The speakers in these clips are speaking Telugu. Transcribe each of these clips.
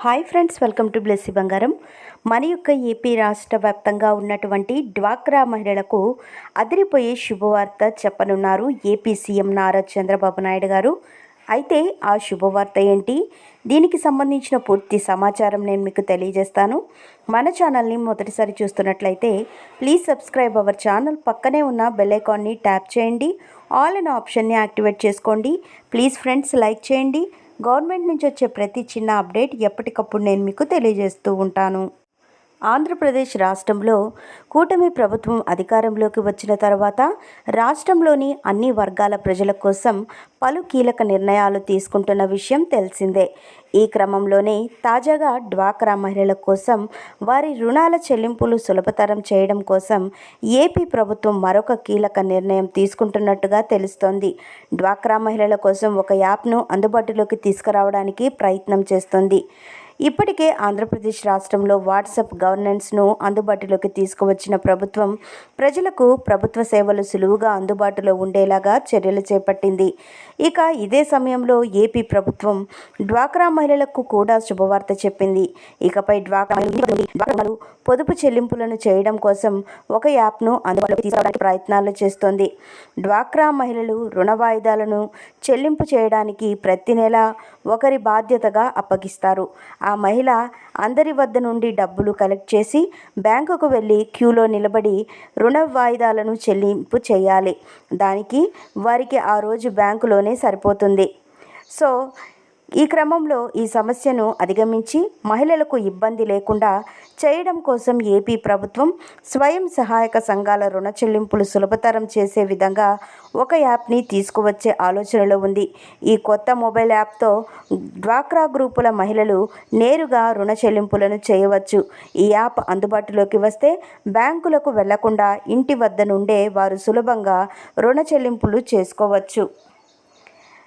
Hi friends welcome to Blessy Bangaram. మన యొక్క ఏపీ రాష్ట్ర వ్యాప్తంగా ఉన్నటువంటి డ్వాక్రా మహిళలకు అదిరిపోయే శుభవార్త చెప్పనున్నారు ఏపీ సీఎం నారా చంద్రబాబు నాయుడు గారు. అయితే ఆ శుభవార్త ఏంటి? దీనికి సంబంధించిన పూర్తి సమాచారం నేను మీకు తెలియజేస్తాను. మన ఛానల్ని మొదటిసారి చూస్తున్నట్లయితే ప్లీజ్ సబ్స్క్రైబ్ అవర్ ఛానల్ పక్కనే ఉన్న బెల్ ఐకాన్ని ట్యాప్ చేయండి. ఆల్ అనే ఆప్షన్ని యాక్టివేట్ చేసుకోండి. ప్లీజ్ ఫ్రెండ్స్ లైక్ చేయండి. గవర్నమెంట్ నుంచి వచ్చే ప్రతి చిన్న అప్డేట్ ఎప్పటికప్పుడు నేను మీకు తెలియజేస్తూ ఉంటాను. ఆంధ్రప్రదేశ్ రాష్ట్రంలో కూటమి ప్రభుత్వం అధికారంలోకి వచ్చిన తర్వాత రాష్ట్రంలోని అన్ని వర్గాల ప్రజల కోసం పలు కీలక నిర్ణయాలు తీసుకుంటున్న విషయం తెలిసిందే. ఈ క్రమంలోనే తాజాగా డ్వాక్రా మహిళల కోసం వారి రుణాల చెల్లింపులు సులభతరం చేయడం కోసం ఏపీ ప్రభుత్వం మరొక కీలక నిర్ణయం తీసుకుంటున్నట్టుగా తెలుస్తోంది. డ్వాక్రా మహిళల కోసం ఒక యాప్ను అందుబాటులోకి తీసుకురావడానికి ప్రయత్నం చేస్తోంది. ఇప్పటికే ఆంధ్రప్రదేశ్ రాష్ట్రంలో వాట్సాప్ గవర్నెన్స్ను అందుబాటులోకి తీసుకువచ్చిన ప్రభుత్వం ప్రజలకు ప్రభుత్వ సేవలు సులువుగా అందుబాటులో ఉండేలాగా చర్యలు చేపట్టింది. ఇక ఇదే సమయంలో ఏపీ ప్రభుత్వం డ్వాక్రా మహిళలకు కూడా శుభవార్త చెప్పింది. ఇకపై డ్వాక్రా మహిళలు పొదుపు చెల్లింపులను చేయడం కోసం ఒక యాప్ను అందుబాటులోకి తీసుకురావడానికి ప్రయత్నాలు చేస్తోంది. డ్వాక్రా మహిళలు రుణ వాయిదాలను చెల్లింపు చేయడానికి ప్రతి నెల ఒకరి బాధ్యతగా అప్పగిస్తారు. ఆ మహిళ అందరి వద్ద నుండి డబ్బులు కలెక్ట్ చేసి బ్యాంకుకు వెళ్ళి క్యూలో నిలబడి రుణ వాయిదాలను చెల్లింపు చేయాలి. దానికి వారికి ఆ రోజు బ్యాంకులోనే సరిపోతుంది. సో ఈ క్రమంలో ఈ సమస్యను అధిగమించి మహిళలకు ఇబ్బంది లేకుండా చేయడం కోసం ఏపీ ప్రభుత్వం స్వయం సహాయక సంఘాల రుణ చెల్లింపులు సులభతరం చేసే విధంగా ఒక యాప్ని తీసుకువచ్చే ఆలోచనలో ఉంది. ఈ కొత్త మొబైల్ యాప్తో డ్వాక్రా గ్రూపుల మహిళలు నేరుగా రుణ చెల్లింపులను చేయవచ్చు. ఈ యాప్ అందుబాటులోకి వస్తే బ్యాంకులకు వెళ్ళకుండా ఇంటి వద్ద నుండే వారు సులభంగా రుణ చెల్లింపులు చేసుకోవచ్చు.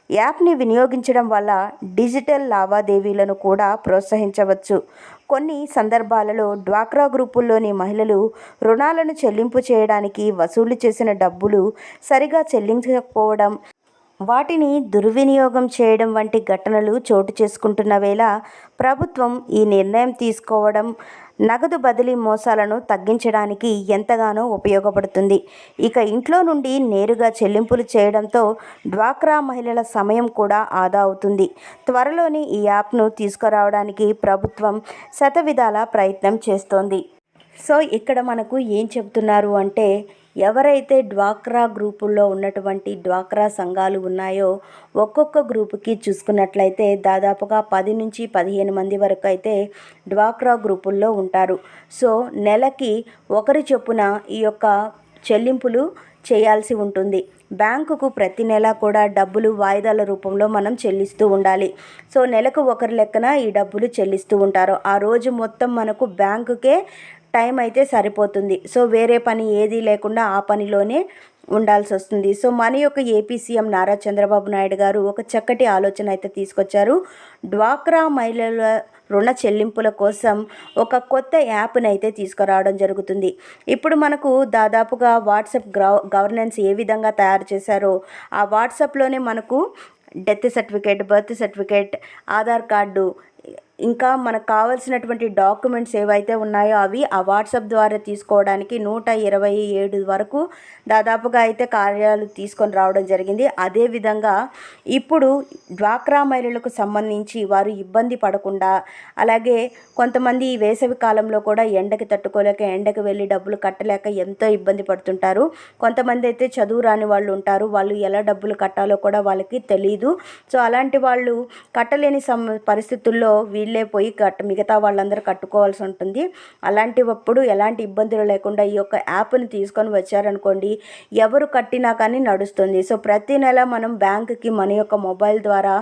యాప్ని వినియోగించడం వల్ల డిజిటల్ లావాదేవీలను కూడా ప్రోత్సహించవచ్చు. కొన్ని సందర్భాలలో డ్వాక్రా గ్రూపుల్లోని మహిళలు రుణాలను చెల్లింపు చేయడానికి వసూలు చేసిన డబ్బులు సరిగా చెల్లించకపోవడం వాటిని దుర్వినియోగం చేయడం వంటి ఘటనలు చోటు చేసుకుంటున్న వేళ ప్రభుత్వం ఈ నిర్ణయం తీసుకోవడం నగదు బదిలీ మోసాలను తగ్గించడానికి ఎంతగానో ఉపయోగపడుతుంది. ఇక ఇంట్లో నుండి నేరుగా చెల్లింపులు చేయడంతో డ్వాక్రా మహిళల సమయం కూడా ఆదా అవుతుంది. త్వరలోనే ఈ యాప్ను తీసుకురావడానికి ప్రభుత్వం శతవిధాల ప్రయత్నం చేస్తోంది. సో ఇక్కడ మనకు ఏం చెబుతున్నారు అంటే ఎవరైతే డ్వాక్రా గ్రూపుల్లో ఉన్నటువంటి డ్వాక్రా సంఘాలు ఉన్నాయో ఒక్కొక్క గ్రూపుకి చూసుకున్నట్లయితే దాదాపుగా పది నుంచి పదిహేను మంది వరకు అయితే డ్వాక్రా గ్రూపుల్లో ఉంటారు. సో నెలకి ఒకరి చొప్పున ఈ యొక్క చెల్లింపులు చేయాల్సి ఉంటుంది. బ్యాంకుకు ప్రతి నెల కూడా డబ్బులు వాయిదాల రూపంలో మనం చెల్లిస్తూ ఉండాలి. సో నెలకు ఒకరి లెక్కన ఈ డబ్బులు చెల్లిస్తూ ఉంటారు. ఆ రోజు మొత్తం మనకు బ్యాంకుకే టైం అయితే సరిపోతుంది. సో వేరే పని ఏదీ లేకుండా ఆ పనిలోనే ఉండాల్సి వస్తుంది. సో మన యొక్క ఏపీ సీఎం నారా చంద్రబాబు నాయుడు గారు ఒక చక్కటి ఆలోచన అయితే తీసుకొచ్చారు. డ్వాక్రా మహిళల రుణ చెల్లింపుల కోసం ఒక కొత్త యాప్ని అయితే తీసుకురావడం జరుగుతుంది. ఇప్పుడు మనకు దాదాపుగా వాట్సాప్ గవర్నెన్స్ ఏ విధంగా తయారు చేశారో ఆ వాట్సాప్లోనే మనకు death certificate birth certificate Aadhaar card ఇంకా మనకు కావాల్సినటువంటి డాక్యుమెంట్స్ ఏవైతే ఉన్నాయో అవి ఆ వాట్సాప్ ద్వారా తీసుకోవడానికి నూట ఇరవై ఏడు వరకు దాదాపుగా అయితే కార్యాలు తీసుకొని రావడం జరిగింది. అదేవిధంగా ఇప్పుడు డ్వాక్రా మహిళలకు సంబంధించి వారు ఇబ్బంది పడకుండా అలాగే కొంతమంది ఈ వేసవి కాలంలో కూడా ఎండకి తట్టుకోలేక ఎండకి వెళ్ళి డబ్బులు కట్టలేక ఎంతో ఇబ్బంది పడుతుంటారు. కొంతమంది అయితే చదువు రాని వాళ్ళు ఉంటారు. వాళ్ళు ఎలా డబ్బులు కట్టాలో కూడా వాళ్ళకి తెలియదు సో అలాంటి వాళ్ళు కట్టలేని సమ పరిస్థితుల్లో వీళ్ళే పోయి కట్ మిగతా వాళ్ళందరూ కట్టుకోవాల్సి ఉంటుంది. అలాంటివప్పుడు ఎలాంటి ఇబ్బందులు లేకుండా ఈ యొక్క యాప్ని తీసుకొని వచ్చారనుకోండి ఎవరు కట్టినా కానీ నడుస్తుంది. సో ప్రతి నెల మనం బ్యాంకుకి మన యొక్క మొబైల్ ద్వారా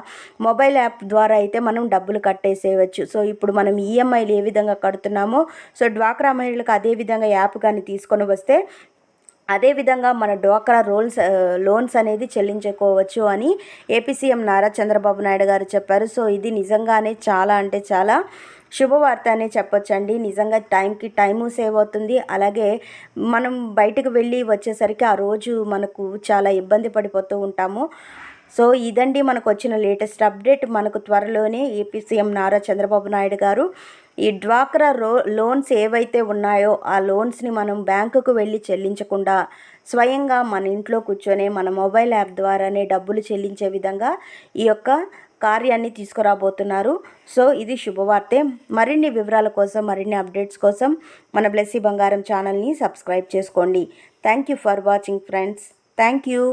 మొబైల్ యాప్ ద్వారా అయితే మనం డబ్బులు కట్టేసేయవచ్చు. సో ఇప్పుడు మనం ఈఎంఐలు ఏ విధంగా కడుతున్నామో సో డ్వాక్రా మహిళలకు అదే విధంగా యాప్ కానీ తీసుకొని వస్తే అదేవిధంగా మన డ్వాక్రా రోల్స్ లోన్స్ అనేది చెల్లించుకోవచ్చు అని ఏపీ సీఎం నారా చంద్రబాబు నాయుడు గారు చెప్పారు. సో ఇది నిజంగానే చాలా అంటే చాలా శుభవార్త అనే చెప్పొచ్చండి. నిజంగా టైంకి టైము సేవ్ అవుతుంది. అలాగే మనం బయటకు వెళ్ళి వచ్చేసరికి ఆ రోజు మనకు చాలా ఇబ్బంది పడిపోతూ ఉంటాము. సో ఇదండి మనకు వచ్చిన లేటెస్ట్ అప్డేట్. మనకు త్వరలోనే ఏపీ సీఎం నారా చంద్రబాబు నాయుడు గారు ఈ డ్వాక్రా రో లోన్స్ ఏవైతే ఉన్నాయో ఆ లోన్స్ని మనం బ్యాంకుకు వెళ్ళి చెల్లించకుండా స్వయంగా మన ఇంట్లో కూర్చొని మన మొబైల్ యాప్ ద్వారానే డబ్బులు చెల్లించే విధంగా ఈ యొక్క కార్యాన్ని తీసుకురాబోతున్నారు. సో ఇది శుభవార్తే. మరిన్ని వివరాల కోసం మరిన్ని అప్డేట్స్ కోసం మన బ్లెస్సీ బంగారం ఛానల్ని సబ్స్క్రైబ్ చేసుకోండి. Thank you for watching friends. Thank you.